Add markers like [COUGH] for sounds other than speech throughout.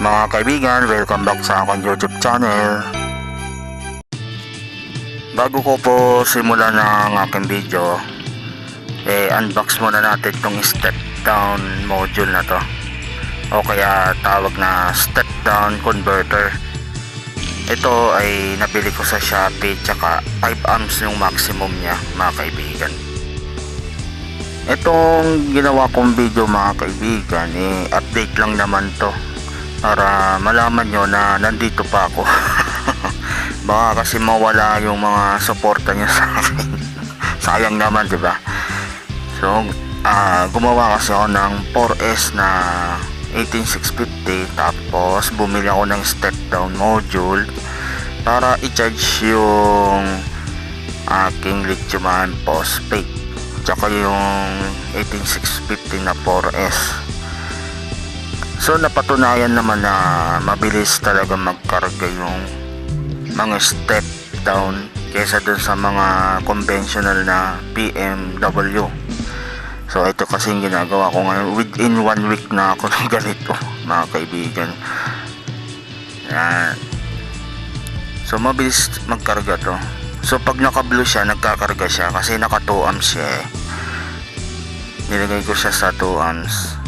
Mga kaibigan, welcome back sa aking YouTube channel. Bago ko po simulan ang aking video, eh unbox muna natin itong step down module na to. O kaya tawag na step down converter. Ito ay nabili ko sa Shopee tsaka 5 amps yung maximum niya mga kaibigan. Itong ginawa kong video mga kaibigan, eh, update lang naman to para malaman nyo na nandito pa ako. [LAUGHS] Baka kasi mawala yung mga suporta niya sa akin. [LAUGHS] Sayang naman, di ba? So, ah, gumawa kasi ako ng 4S na 18650 tapos bumili ako ng step down module para i-charge yung aking lithium phosphate tsaka yung 18650 na 4S so napatunayan naman na mabilis talaga magkarga yung mga step down kesa dun sa mga conventional na BMW so ito kasi yung ginagawa ko ngayon. Within one week na ako ng [LAUGHS] ganito mga kaibigan. Yan. So mabilis magkarga to. So pag naka blue siya, nagkakarga siya kasi naka 2 amps siya eh. Nilagay ko siya sa 2 amps.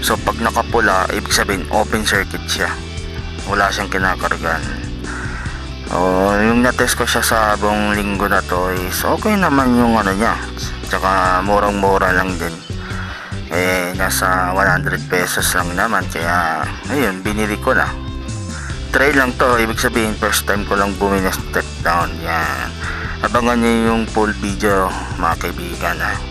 So pag naka pula, ibig sabihin open circuit siya. Wala siyang kinakargan. O yung na-test ko siya sa buong linggo na to is okay naman yung ano niya. Tsaka murang-mura lang din. Eh nasa 100 pesos lang naman kaya ayun binili ko na try lang to ibig sabihin first time ko lang bumili ng step down yan abangan nyo yung full video mga kaibigan ha